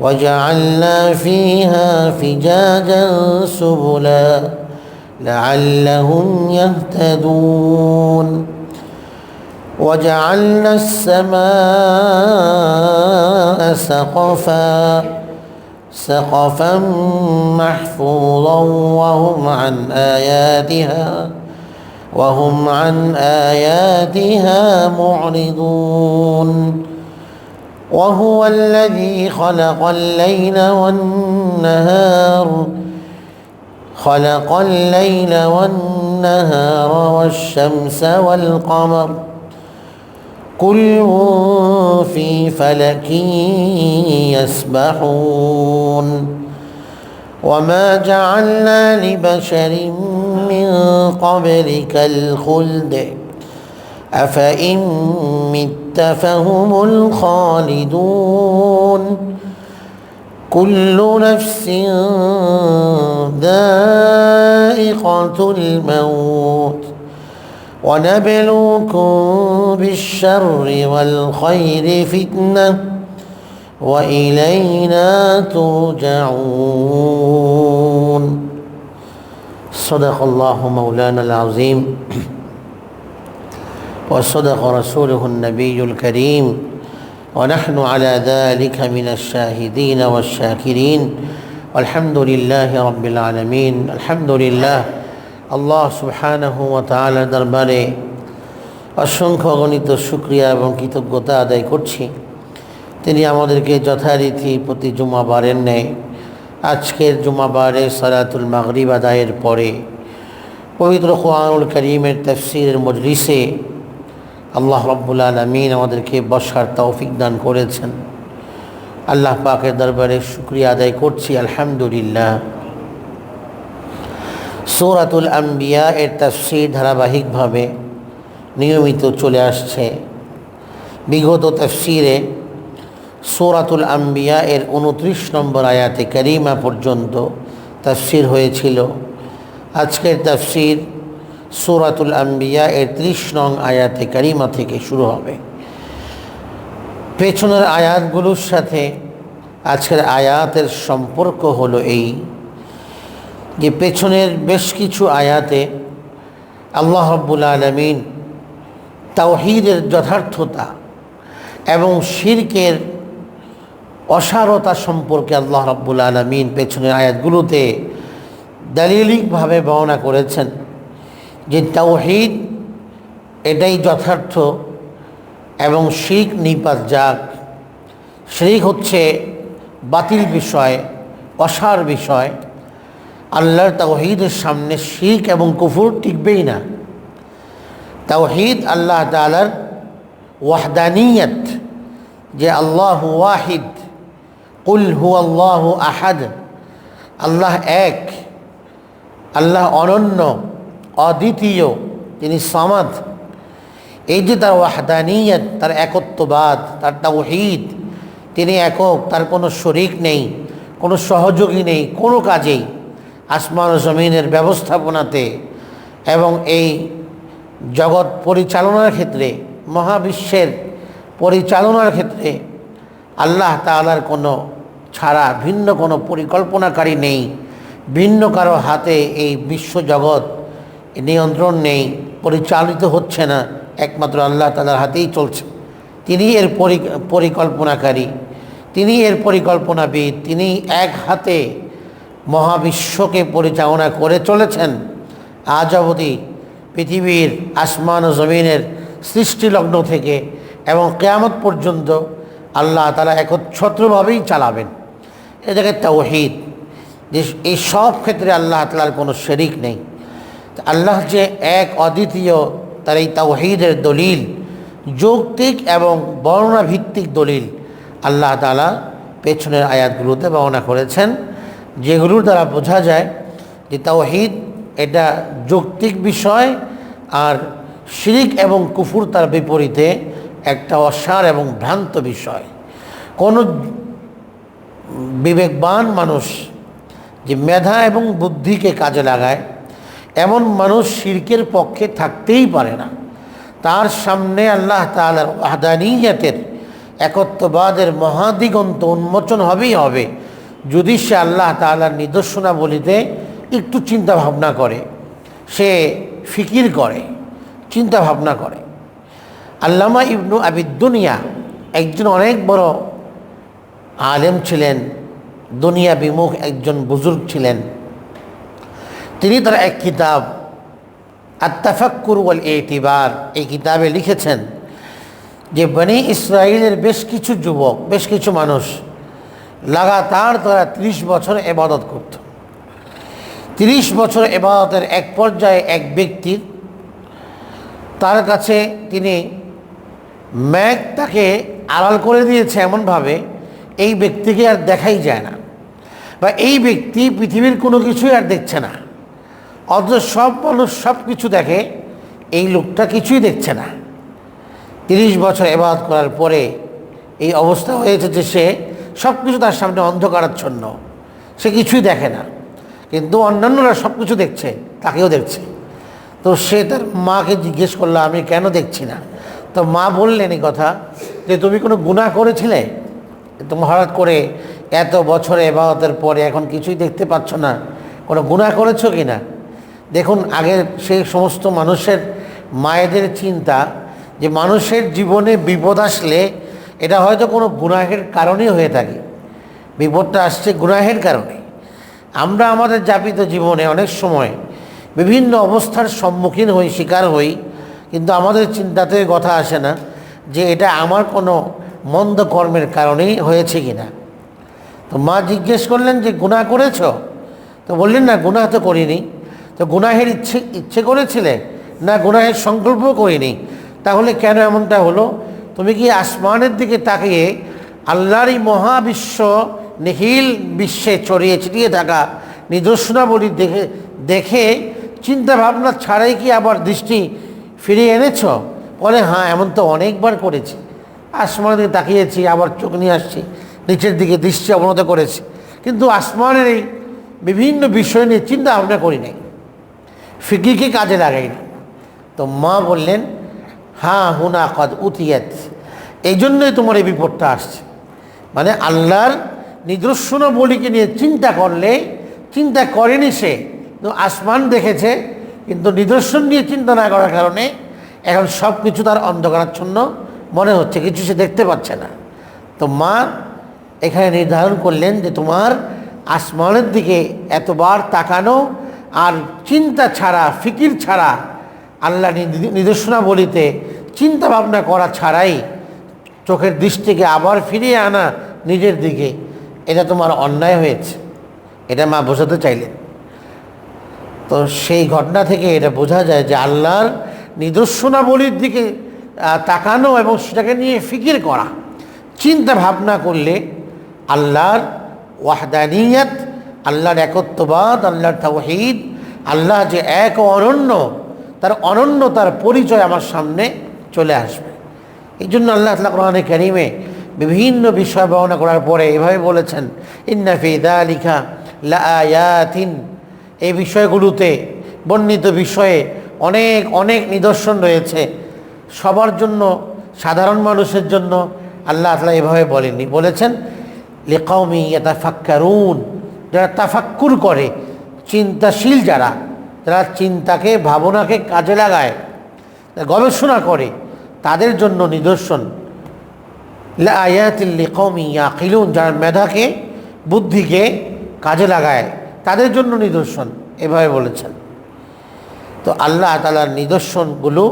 وجعلنا فيها فجاجا سبلا لعلهم يهتدون. وجعلنا السماء سقفا سقفا محفوظا وهم عن آياتها وهم عن آياتها معرضون. وهو الذي خلق الليل والنهار خلق الليل والنهار والشمس والقمر. كل في فلك يسبحون. وما جعلنا لبشر من قبلك الخلد أفإن مت فهم الخالدون. كل نفس ذائقة الموت. ونبلوكم بالشر والخير فتنة وإلينا ترجعون. صدق الله مولانا العظيم. وصدق رسوله النبي الكريم ونحن على ذلك من الشاهدين والشاكرين والحمد لله رب العالمين الحمد لله আল্লাহ সুবহানাহ ওয়া তাআলা দরবারে অসংখ্য অগণিত শুক্রিয়া এবং কৃতজ্ঞতা আদায় করছি তিনি আমাদেরকে যথারীতি প্রতি জুমাবারের নেয় আজকের জুমাবারে সালাতুল মাগরিব আদায়ের পরে পবিত্র কোরআনুল করিমের তফসিরের মজলিসে আল্লাহ রব্বুল আলমিন আমাদেরকে বসার তৌফিক দান করেছেন। আল্লাহ পাকের দরবারে শুক্রিয়া আদায় করছি, আলহামদুলিল্লাহ। সৌরাতুল আম্বিয়া এর তফসির ধারাবাহিকভাবে নিয়মিত চলে আসছে। বিগত তফসিরে সৌরাতুল আম্বিয়া এর উনত্রিশ নম্বর আয়াতে করিমা পর্যন্ত তফসির হয়েছিল। আজকের তফসির সুরাতুল আম্বিয়া এর ত্রিশ নং আয়াতে কারিমা থেকে শুরু হবে। পেছনের আয়াতগুলোর সাথে আজকের আয়াতের সম্পর্ক হলো এই যে পেছনের বেশ কিছু আয়াতে আল্লাহ রব্বুল আলমিন তাওহিদের যথার্থতা এবং শিরকের অসারতা সম্পর্কে আল্লাহ রব্বুল আলমিন পেছনের আয়াতগুলোতে দালিলিকভাবে বর্ণনা করেছেন। যে তাওহিদ এটাই যথার্থ এবং শিখ নিপাত যাক। শিখ হচ্ছে বাতিল বিষয়, অসার বিষয়। আল্লাহর তাওহিদের সামনে শিখ এবং কুফুর টিকবেই না। তাওহিদ আল্লাহ তালার ওয়াহদানিয়ত যে আল্লাহ ওয়াহিদ, কুল হু আল্লাহ আহাদ, আল্লাহ এক, আল্লাহ অনন্য। অদ্বিতীয় তিনি সমাদ। এই যে তার ওয়াহদানিয়ত, তার একত্ববাদ, তার তাওহিদ, তিনি একক, তার কোনো শরিক নেই, কোনো সহযোগী নেই, কোনো কাজেই আসমান জমিনের ব্যবস্থাপনাতে এবং এই জগৎ পরিচালনার ক্ষেত্রে, মহাবিশ্বের পরিচালনার ক্ষেত্রে আল্লাহ তালার কোনো ছাড়া, ভিন্ন কোনো পরিকল্পনাকারী নেই। ভিন্ন কারও হাতে এই বিশ্ব বিশ্বজগৎ নিয়ন্ত্রণ নেই, পরিচালিত হচ্ছে না, একমাত্র আল্লাহ তালার হাতেই চলছে। তিনি এর পরিকল্পনাকারী, তিনি এর পরিকল্পনাবিদ, তিনি এক হাতে মহাবিশ্বকে পরিচালনা করে চলেছেন। আজ অবধি পৃথিবীর আসমান ও জমিনের সৃষ্টিলগ্ন থেকে এবং কেয়ামত পর্যন্ত আল্লাহ তালা একচ্ছত্রভাবেই চালাবেন। এ জায়গায় তাওহিদ। যে এই সব ক্ষেত্রে আল্লাহ তালার কোনো শরিক নেই। আল্লাহ যে এক অদ্বিতীয়, তার এই তাওহিদের দলিল, যৌক্তিক এবং বর্ণনাভিত্তিক দলিল আল্লাহ তালা পেছনের আয়াতগুলোতে বর্ণনা করেছেন, যেগুলোর দ্বারা বোঝা যায় যে তাওহিদ এটা যৌক্তিক বিষয় আর শিরিক এবং কুফুর তার বিপরীতে একটা অসার এবং ভ্রান্ত বিষয়। কোনো বিবেকবান মানুষ যে মেধা এবং বুদ্ধিকে কাজে লাগায় এমন মানুষ শিরকের পক্ষে থাকতেই পারে না। তার সামনে আল্লাহ তালার ওয়াহদানিয়তের, একত্ববাদের মহাদিগন্ত উন্মোচন হবেই হবে। যদি সে আল্লাহ তাআলার নিদর্শনা বলিতে একটু চিন্তা ভাবনা করে। সে ফিকির করে চিন্তা ভাবনা করে। আল্লামা ইবনু আবিদ্দুনিয়া একজন অনেক বড় আলেম ছিলেন দুনিয়া বিমুখ একজন বুজুর্গ ছিলেন। তিনি তার এক কিতাব, আত্তাফাক্কুর ওয়াল এটিবার এই কিতাবে লিখেছেন যে বনি ইসরায়েলের বেশ কিছু যুবক, বেশ কিছু মানুষ লাগাতার তারা ত্রিশ বছর এবাদত করত। তিরিশ বছর এবাদতের এক পর্যায়ে এক ব্যক্তির তার কাছে তিনি ম্যাগ তাকে আড়াল করে দিয়েছে এমনভাবে, এই ব্যক্তিকে আর দেখাই যায় না বা এই ব্যক্তি পৃথিবীর কোনো কিছুই আর দেখছে না। অথচ সব মানুষ সব কিছু দেখে, এই লোকটা কিছুই দেখছে না। তিরিশ বছর এবাদ করার পরে এই অবস্থা হয়েছে যে সে সব কিছু তার সামনে অন্ধকারাচ্ছন্ন সে কিছুই দেখে না। কিন্তু অন্যান্যরা সব কিছু দেখছে, তাকেও দেখছে। তো সে তার মাকে জিজ্ঞেস করল, আমি কেন দেখছি না? তো মা বললেন এই কথা যে, তুমি কোনো গুণা করেছিলে? তুমি হঠাৎ করে এত বছরে এবাদতের পরে এখন কিছুই দেখতে পাচ্ছ না। কোনো গুণা করেছ কি না? দেখুন, আগে সেই সমস্ত মানুষের মায়েদের চিন্তা যে মানুষের জীবনে বিপদ আসলে এটা হয়তো কোনো গুনাহের কারণেই হয়ে থাকে। বিপদটা আসছে গুনাহের কারণে। আমরা আমাদের যাপিত জীবনে অনেক সময় বিভিন্ন অবস্থার সম্মুখীন হই, শিকার হই, কিন্তু আমাদের চিন্তাতে কথা আসে না যে এটা আমার কোনো মন্দ কর্মের কারণেই হয়েছে কি না তো মা জিজ্ঞেস করলেন যে, গুনাহ করেছ? তো বললেন, না, গুনাহ তো করিনি। তো গুনাহের ইচ্ছে ইচ্ছে করেছিলে? না গুনাহের সংকল্প করিনি। তাহলে কেন এমনটা হলো? তুমি কি আসমানের দিকে তাকিয়ে আল্লাহরই মহাবিশ্ব নিখিল বিশ্বে ছড়িয়ে ছিটিয়ে থাকা নিদর্শনাবলী দেখে দেখে চিন্তা ভাবনা ছাড়াই কি আবার দৃষ্টি ফিরিয়ে এনেছ? বলে হ্যাঁ এমন তো অনেকবার করেছি। আসমানের দিকে তাকিয়েছি, আবার চোখ নিয়ে আসছি, নিচের দিকে দৃষ্টি অবনত করেছি। কিন্তু আসমানের এই বিভিন্ন বিষয় নিয়ে চিন্তা ভাবনা করি নাই ফিকিকে কাজে লাগাইনি তো মা বললেন হ্যাঁ হুনা কদ উতিয়াত। এই জন্যই তোমার এই বিপদটা আসছে। মানে আল্লাহর নিদর্শন বলিকে নিয়ে চিন্তা করলে, চিন্তা করেনি সে আসমান দেখেছে, কিন্তু নিদর্শন নিয়ে চিন্তা না করার কারণে এখন সব কিছু তার অন্ধকারাচ্ছন্ন মনে হচ্ছে, কিছু সে দেখতে পাচ্ছে না। তো মা এখানে নির্ধারণ করলেন যে তোমার আসমানের দিকে এতবার তাকানো আর চিন্তা ছাড়া, ফিকির ছাড়া, আল্লাহ নিদর্শনা বলিতে চিন্তা ভাবনা করা ছাড়াই চোখের দৃষ্টিকে আবার ফিরিয়ে আনা নিজের দিকে, এটা তোমার অন্যায় হয়েছে। এটা মা বোঝাতে চাইলেন। তো সেই ঘটনা থেকে এটা বোঝা যায় যে আল্লাহর নিদর্শনাবলীর দিকে তাকানো এবং সেটাকে নিয়ে ফিকির করা। চিন্তা ভাবনা করলে আল্লাহর ওয়াহদানিয়াত আল্লাহর একত্ববাদ, আল্লাহর তাওহীদ, আল্লাহ যে এক ও অনন্য, তার অনন্য, তার পরিচয় আমার সামনে চলে আসবে। এই জন্য আল্লাহ তালা কোরআনে কারিমে বিভিন্ন বিষয় বর্ণনা করার পরে এভাবে বলেছেন ইন্নাফি দালিকা লায়াতিন। এই বিষয়গুলোতে বর্ণিত বিষয়ে অনেক অনেক নিদর্শন রয়েছে। সবার জন্য, সাধারণ মানুষের জন্য আল্লাহ তালা এভাবে বলেননি। বলেছেন লেকাউমি ইয়াতাফাক্কারুন। যারা তাফাক্কুর করে, চিন্তাশীল যারা যারা চিন্তাকে, ভাবনাকে কাজে লাগায় গবেষণা করে, তাদের জন্য নিদর্শন। আয়াতিল্লি কৌমি আকিলুন যারা মেধাকে, বুদ্ধিকে কাজে লাগায়, তাদের জন্য নিদর্শন, এভাবে বলেছেন। তো আল্লাহ তালার নিদর্শনগুলো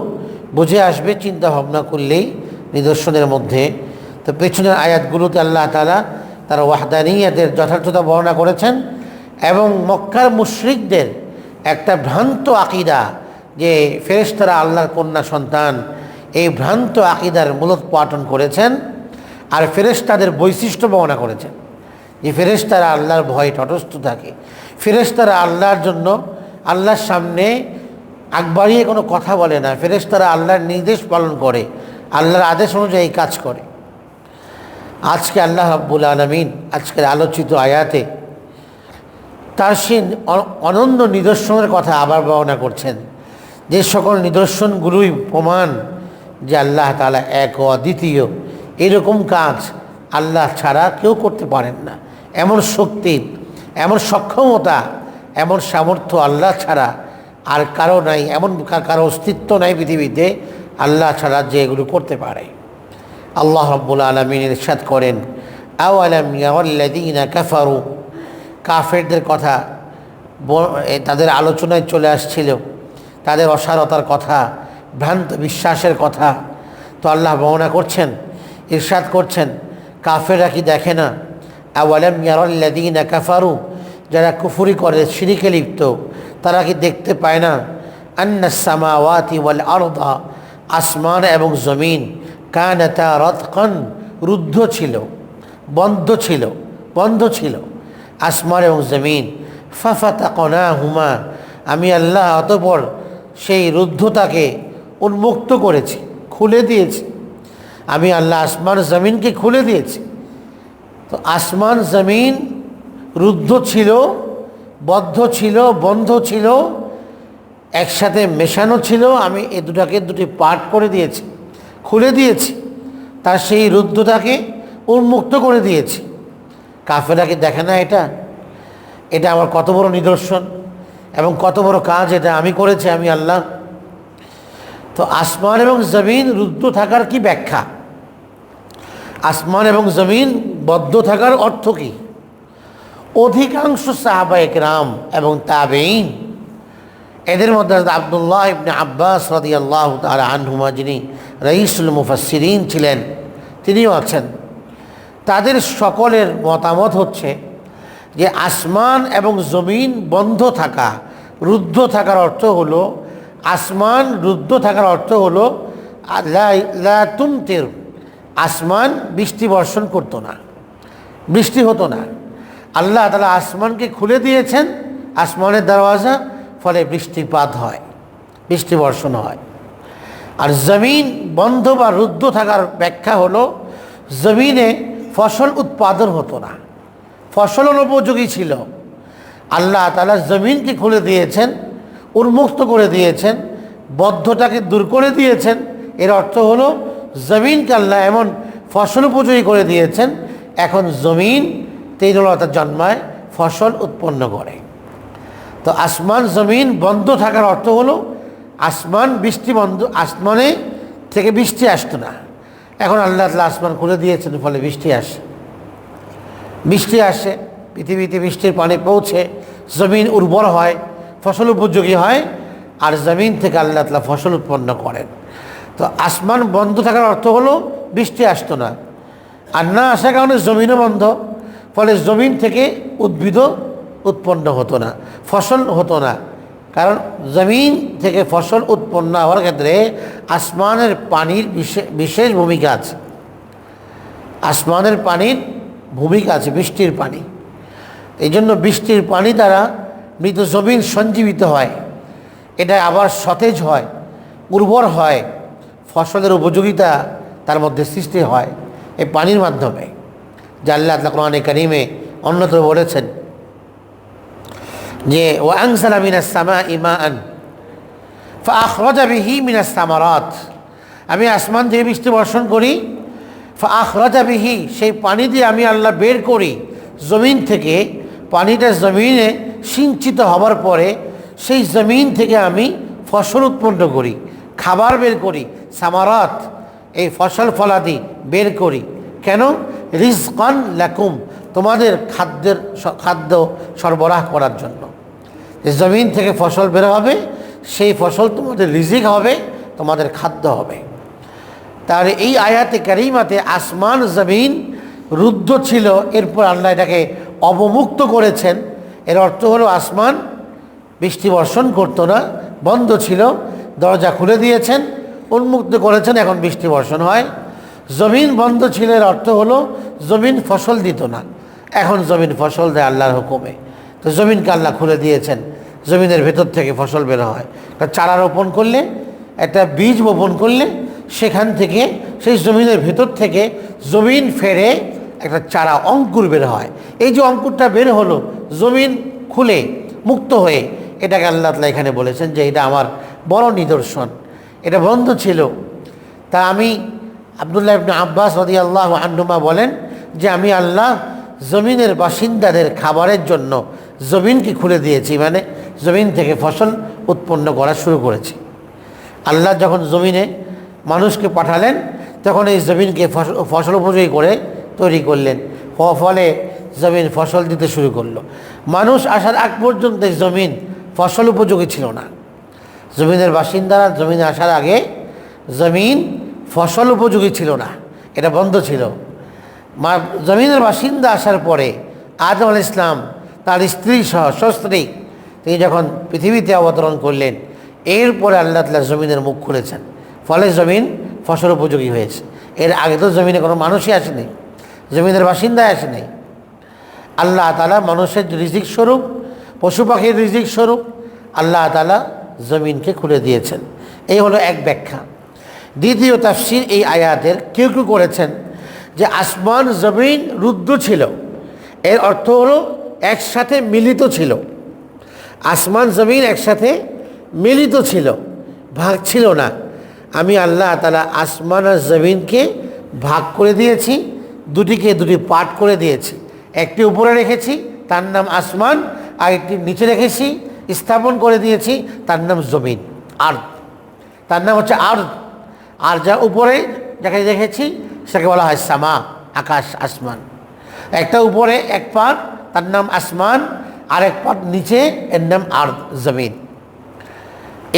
বুঝে আসবে চিন্তা ভাবনা করলেই নিদর্শনের মধ্যে। তো পেছনের আয়াতগুলোতে আল্লাহ তালা তার ওয়াহদানিয়াদের যথার্থতা বর্ণনা করেছেন এবং মক্কার মুশরিকদের একটা ভ্রান্ত আকিদা যে ফেরেশতারা আল্লাহর কন্যা সন্তান, এই ভ্রান্ত আকিদার মূলোৎপাটন করেছেন আর ফেরেশতাদের বৈশিষ্ট্য বর্ণনা করেছেন যে ফেরেশতারা আল্লাহর ভয়ে তটস্থ থাকে। ফেরেশতারা আল্লাহর জন্য আল্লাহর সামনে আগবাড়িয়ে কোনো কথা বলে না। ফেরেশতারা আল্লাহর নির্দেশ পালন করে, আল্লাহর আদেশ অনুযায়ী কাজ করে। আজকে আল্লাহ রাব্বুল আলমিন আজকের আলোচিত আয়াতে তার অ- অনন্য নিদর্শনের কথা আবার বর্ণনা করছেন। যে সকল নিদর্শনগুলোই প্রমাণ যে আল্লাহ তালা এক অদ্বিতীয়, এরকম কাজ আল্লাহ ছাড়া কেউ করতে পারেন না। এমন শক্তি, এমন সক্ষমতা, এমন সামর্থ্য আল্লাহ ছাড়া আর কারও নাই, এমন কারও অস্তিত্ব নাই পৃথিবীতে, আল্লাহ ছাড়া যে এগুলো করতে পারে। আল্লাহ রব্বুল আলমিন ইরশাদ করেন, আওয়ালাম ইয়াওয়াল্লাযীনা কাফারু? কাফেরদের কথা তাদের আলোচনায় চলে আসছিল, তাদের অসারতার কথা, ভ্রান্ত বিশ্বাসের কথা। তো আল্লাহ বর্ণনা করছেন, ইরশাদ করছেন, কাফেররা কি দেখে না? আওয়ালাম ইয়ারাল্লাযীনা কাফারু? যারা কুফুরি করে শিরিকে লিপ্ত, তারা কি দেখতে পায় না? আন্না সামাওয়াতি ওয়াল আরদা, আসমান এবং জমিন। কানাতা রতকন, রুদ্ধ ছিল, বন্ধ ছিল বন্ধ ছিল। আসমান এবং জমিন ফাফাতা কনা হুমা আমি আল্লাহ অতপর সেই রুদ্ধতাকে উন্মুক্ত করেছি, খুলে দিয়েছি। আমি আল্লাহ আসমান জমিনকে খুলে দিয়েছি। তো আসমান, জমিন রুদ্ধ ছিল, বদ্ধ ছিল, বন্ধ ছিল, একসাথে মেশানো ছিল, আমি এ দুটাকে দুটি পার্ট করে দিয়েছি। খুলে দিয়েছি। তার সেই রুদ্ধটাকে উন্মুক্ত করে দিয়েছি। কাফেরাকে দেখে না এটা? এটা আমার কত বড় নিদর্শন এবং কত বড় কাজ এটা আমি করেছি আমি আল্লাহ। তো আসমান এবং জমিন রুদ্ধ থাকার কি ব্যাখ্যা? আসমান এবং জমিন বদ্ধ থাকার অর্থ কী? অধিকাংশ সাহাবা রাম এবং তাবেইন এদের মধ্যে আবদুল্লাহ ইবনে আব্বাস রদি আল্লাহ আনহুমা যিনি রঈসুল মুফাসসিরিন ছিলেন, তিনিও আছেন। তাদের সকলের মতামত হচ্ছে যে আসমান এবং জমিন বন্ধ থাকা, রুদ্ধ থাকার অর্থ হলো, আসমান রুদ্ধ থাকার অর্থ হলো তুমতের, আসমান বৃষ্টি বর্ষণ করতো না, বৃষ্টি হতো না। আল্লাহ তালা আসমানকে খুলে দিয়েছেন, আসমানের দরওয়াজা ফলে বৃষ্টিপাত হয়, বৃষ্টি বর্ষণ হয়। আর জমিন বন্ধ বা রুদ্ধ থাকার ব্যাখ্যা হলো, জমিনে ফসল উৎপাদন হতো না। ফসল অনুপযোগী ছিল। আল্লাহ তালা জমিনকে খুলে দিয়েছেন, উন্মুক্ত করে দিয়েছেন, বদ্ধটাকে দূর করে দিয়েছেন। এর অর্থ হলো, জমিনকে আল্লাহ এমন ফসল উপযোগী করে দিয়েছেন, এখন জমিন তৈলতা জন্মায়, ফসল উৎপন্ন করে। তো আসমান, জমিন বন্ধ থাকার অর্থ হলো আসমান, বৃষ্টি বন্ধ, আসমানে থেকে বৃষ্টি আসতো না। এখন আল্লাহ তালা আসমান খুলে দিয়েছেন, ফলে বৃষ্টি আসে। বৃষ্টি আসে, পৃথিবীতে বৃষ্টির পানি পৌঁছে, জমিন উর্বর হয়, ফসল উপযোগী হয়, আর জমিন থেকে আল্লাহ তালা ফসল উৎপন্ন করেন। তো আসমান বন্ধ থাকার অর্থ হলো বৃষ্টি আসতো না। আর না আসার কারণে জমিনও বন্ধ, ফলে জমিন থেকে উদ্ভিদও উৎপন্ন হতো না, ফসল হতো না। কারণ জমিন থেকে ফসল উৎপন্ন হওয়ার ক্ষেত্রে আসমানের পানির বিশে- বিশেষ ভূমিকা আছে। আসমানের পানির ভূমিকা আছে, বৃষ্টির পানি। এই জন্য বৃষ্টির পানি দ্বারা মৃত জমিন সঞ্জীবিত হয়। এটা আবার সতেজ হয়, উর্বর হয়, ফসলের উপযোগিতা তার মধ্যে সৃষ্টি হয় এই পানির মাধ্যমে। যা আল্লাহ কোরআনে কারিমে অন্যত্র বলেছেন যে ও আংসালা মিনাস সামা ইমা আন ফা বিহি মিনাস সামারাত। আমি আসমান থেকে বৃষ্টি বর্ষণ করি ফা বিহি, সেই পানি দিয়ে আমি আল্লাহ বের করি। জমিন থেকে, পানিটা জমিনে সিঞ্চিত হবার পরে, সেই জমিন থেকে আমি ফসল উৎপন্ন করি, খাবার বের করি, সামারাত, এই ফসল ফলাদি বের করি। কেন? রিজকান লাকুম, তোমাদের খাদ্যের খাদ্য সরবরাহ করার জন্য। জমিন থেকে ফসল বের হবে, সেই ফসল তোমাদের রিজিক হবে, তোমাদের খাদ্য হবে। তাহলে এই আয়াতে কারিমাতে আসমান জমিন রুদ্ধ ছিল, এরপর আল্লাহ এটাকে অবমুক্ত করেছেন। এর অর্থ হলো আসমান বৃষ্টি বর্ষণ করতো না, বন্ধ ছিল, দরজা খুলে দিয়েছেন, উন্মুক্ত করেছেন, এখন বৃষ্টি বর্ষণ হয়। জমিন বন্ধ ছিল, এর অর্থ হলো জমিন ফসল দিত না। এখন জমিন ফসল দেয় আল্লাহর হুকুমে। তো জমিনকে আল্লাহ খুলে দিয়েছেন। জমিনের ভেতর থেকে ফসল বের হয়। একটা চারা রোপণ করলে, একটা বীজ বপন করলে, সেখান থেকে, সেই জমিনের ভেতর থেকে জমিন ফেরে একটা চারা অঙ্কুর বের হয়। এই যে অঙ্কুরটা বের হলো, জমিন খুলে, মুক্ত হয়ে, এটাকে আল্লাহ তালা এখানে বলেছেন যে এটা আমার বড় নিদর্শন। এটা বন্ধ ছিল। তা আমি আবদুল্লাহ ইবনে আব্বাস রদি আল্লাহ আন্নুমা বলেন যে আমি আল্লাহ জমিনের বাসিন্দাদের খাবারের জন্য জমিনকে খুলে দিয়েছি। মানে জমিন থেকে ফসল উৎপন্ন করা শুরু করেছি। আল্লাহ যখন জমিনে মানুষকে পাঠালেন, তখন এই জমিনকে ফসল ফসল উপযোগী করে তৈরি করলেন। ফলে জমিন ফসল দিতে শুরু করল। মানুষ আসার আগ পর্যন্ত জমিন ফসল উপযোগী ছিল না। জমিনের বাসিন্দারা জমিনে আসার আগে জমিন ফসল উপযোগী ছিল না। এটা বন্ধ ছিল। জমিনের বাসিন্দা আসার পরে আদম আল ইসলাম তার স্ত্রী সহ সস্ত্রী তিনি যখন পৃথিবীতে অবতরণ করলেন, এরপরে আল্লাহ তালা জমিনের মুখ খুলেছেন। ফলে জমিন ফসল উপযোগী হয়েছে। এর আগে তো জমিনে কোনো মানুষই আসেনি, জমিনের বাসিন্দায় আসেনি। আল্লাহ তালা মানুষের রিজিক স্বরূপ, পশু পাখির রিজিক স্বরূপ আল্লাহ তালা জমিনকে খুলে দিয়েছেন। এই হলো এক ব্যাখ্যা। দ্বিতীয় তাফসির এই আয়াতের কেউ কেউ করেছেন যে আসমান, জমিন রুদ্র ছিল। এর অর্থ হলো একসাথে মিলিত ছিল। আসমান, জমিন একসাথে মিলিত ছিল, ভাগ ছিল না। আমি আল্লাহ তালা আসমান আর জমিনকে ভাগ করে দিয়েছি, দুটিকে দুটি পাঠ করে দিয়েছি। একটি উপরে রেখেছি, তার নাম আসমান, আর একটি নিচে রেখেছি, স্থাপন করে দিয়েছি, তার নাম জমিন আর তার নাম হচ্ছে আর আর যা উপরে যাকে রেখেছি, সেটাকে বলা হয় সামা, আকাশ, আসমান। একটা উপরে এক পাট, তার নাম আসমান আর এক পাট নিচে, এর নাম আর জমিন।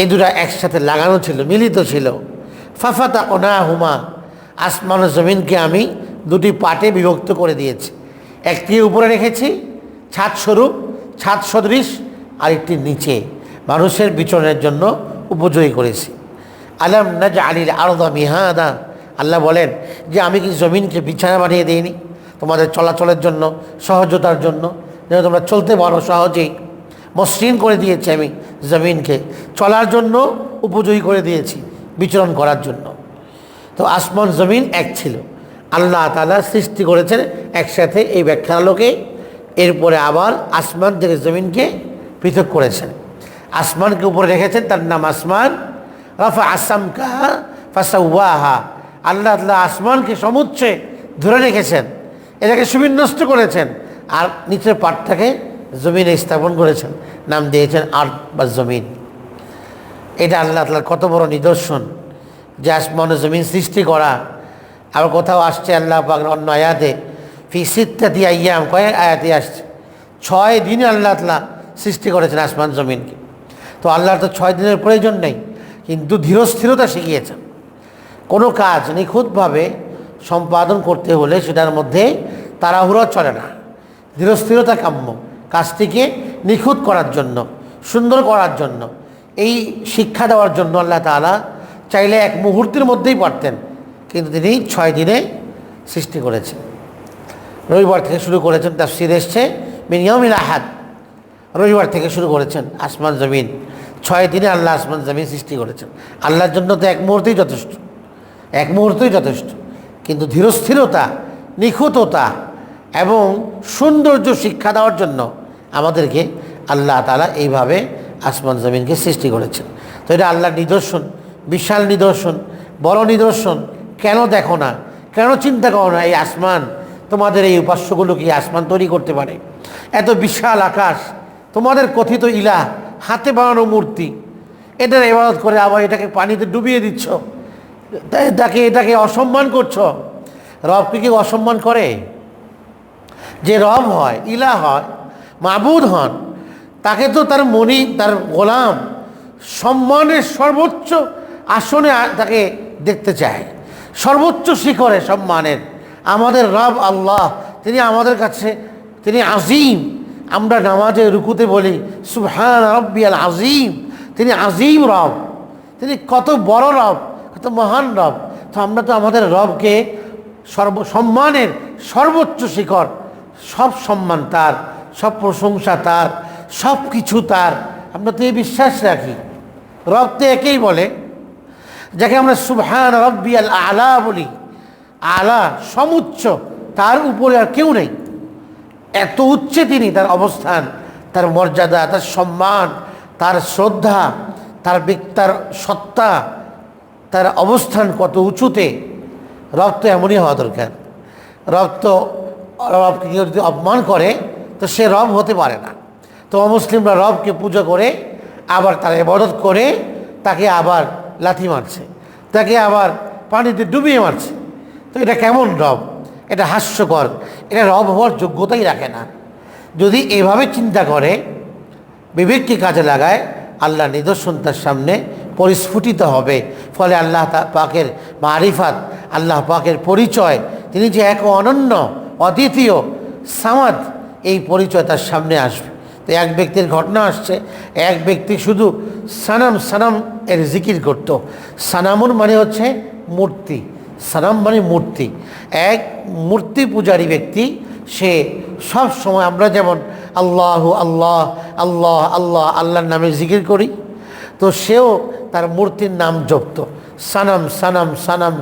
এই দুটা একসাথে লাগানো ছিল, মিলিত ছিল। ফাফাতা ওনা হুমা আসমান জমিনকে আমি দুটি পাটে বিভক্ত করে দিয়েছি। একটি উপরে রেখেছি, ছাদ স্বরূপ, ছাদ সদৃশ আর একটি নিচে। মানুষের বিচরণের জন্য উপযোগী করেছি। আলাম না যে আলিল আরদা মিহাদা, আল্লাহ বলেন যে আমি কি জমিনকে বিছানা বানিয়ে দিইনি? তোমাদের চলাচলের জন্য, সহজতার জন্য যেন তোমরা চলতে পারো সহজেই। মসৃণ করে দিয়েছি আমি জমিনকে। চলার জন্য উপযোগী করে দিয়েছি বিচরণ করার জন্য। তো আসমান, জমিন এক ছিল। আল্লাহ তালা সৃষ্টি করেছেন একসাথে এই ব্যাখ্যার আলোকে। এরপরে আবার আসমান থেকে জমিনকে পৃথক করেছেন। আসমানকে উপরে রেখেছেন, তার নাম আসমান। রাফা আসামকা ফাসাউয়াহা আল্লাহ তাল্লাহ আসমানকে সমুচ্ছে ধরে রেখেছেন। এটাকে সুবিন্যস্ত করেছেন। আর নিচের পাটটাকে জমিনে স্থাপন করেছেন। নাম দিয়েছেন আর্ট বা জমিন। এটা আল্লাহ তালার কত বড় নিদর্শন যে আসমান জমিন সৃষ্টি করা। আবার কোথাও আসছে আল্লাহ পাক অন্য আয়াতে, ফি সিত্তাতি আয়াম কয়েক আয়াতে আসছে। ছয় দিনে আল্লাহ তালা সৃষ্টি করেছেন আসমান জমিনকে। তো আল্লাহর তো ছয় দিনের প্রয়োজন নেই, কিন্তু ধীরস্থিরতা শিখিয়েছেন। কোনো কাজ নিখুঁতভাবে সম্পাদন করতে হলে সেটার মধ্যে তাড়াহুড়ো চলে না। ধীরস্থিরতা কাম্য। কাজটিকে নিখুঁত করার জন্য, সুন্দর করার জন্য। এই শিক্ষা দেওয়ার জন্য আল্লাহ তালা চাইলে এক মুহূর্তের মধ্যেই পারতেন, কিন্তু তিনি ছয় দিনে সৃষ্টি করেছেন। রবিবার থেকে শুরু করেছেন তার সির এসছে মিনিয়মিল আহাদ। রবিবার থেকে শুরু করেছেন, আসমান, জমিন। ছয় দিনে আল্লাহ আসমান, জমিন সৃষ্টি করেছেন। আল্লাহর জন্য তো এক মুহূর্তেই যথেষ্ট, এক মুহূর্তই যথেষ্ট। কিন্তু ধীরস্থিরতা, নিখুঁততা এবং সৌন্দর্য শিক্ষা দেওয়ার জন্য আমাদেরকে আল্লাহ তালা এইভাবে আসমান জমিনকে সৃষ্টি করেছেন। তো এটা আল্লাহর নিদর্শন, বিশাল নিদর্শন, বড় নিদর্শন। কেন দেখো না? কেন চিন্তা করো না এই আসমান? তোমাদের এই উপাস্যগুলো কি আসমান তৈরি করতে পারে? এত বিশাল আকাশ, তোমাদের কথিত ইলা হাতে বানানো মূর্তি এটার ইবাদত করে আবার এটাকে পানিতে ডুবিয়ে দিচ্ছ। তাকে এটাকে অসম্মান করছ। রবকে কি অসম্মান করে? যে রব হয় ইলা হয়, মাবুদ হন, তাকে তো তার মনি, তার গোলাম, সম্মানের সর্বোচ্চ আসনে তাকে দেখতে চায়। সর্বোচ্চ শিখরে সম্মানের। আমাদের রব আল্লাহ, তিনি আমাদের কাছে, তিনি আজিম। আমরা নামাজে রুকুতে বলি, সুবহান রব্বি আল আজিম। তিনি আজিম রব। তিনি কত বড় রব, কত মহান রব। তো আমরা তো আমাদের রবকে সর্ব, সম্মানের সর্বোচ্চ শিখর সব সম্মান তার, সব প্রশংসা তার, সব কিছু তার। আমরা তো এই বিশ্বাস রাখি। রব তো একেই বলে, যাকে আমরা সুবহান রব্বি আল আলা বলি। আলা সমুচ্চ, তার উপরে আর কেউ নেই। এত উচ্চে তিনি, তার অবস্থান, তার মর্যাদা, তার সম্মান, তার শ্রদ্ধা, তার তার সত্তা, তার অবস্থান কত উঁচুতে। রব তো এমনই হওয়া দরকার। রব তো রবকে কেউ যদি অপমান করে, তো সে রব হতে পারে না। তো অমুসলিমরা রবকে পুজো করে, আবার তার ইবাদত করে, তাকে আবার লাথি মারছে, তাকে আবার পানিতে ডুবিয়ে মারছে। তো এটা কেমন রব? এটা হাস্যকর। এটা রব হওয়ার যোগ্যতাই রাখে না। যদি এভাবে চিন্তা করে, বিবেককে কাজে লাগায়, আল্লাহ নিদর্শন তার সামনে পরিস্ফুটিত হবে। ফলে আল্লাহ পাকের মারিফাত, আল্লাহ পাকের পরিচয়, তিনি যে এক অনন্য অদ্বিতীয় সামাদ এই পরিচয় তার সামনে আসবে। তো এক ব্যক্তির ঘটনা আসছে, এক ব্যক্তি শুধু সানাম সানাম এর জিকির করত। সানামুর মানে হচ্ছে মূর্তি। সানাম মানে মূর্তি। এক মূর্তি পূজারী ব্যক্তি, সে সব সময় আমরা যেমন আল্লাহ আল্লাহ আল্লাহ আল্লাহ, আল্লাহর নামে জিকির করি, তো সেও তার মূর্তির নাম জপত। সানাম সানাম সানাম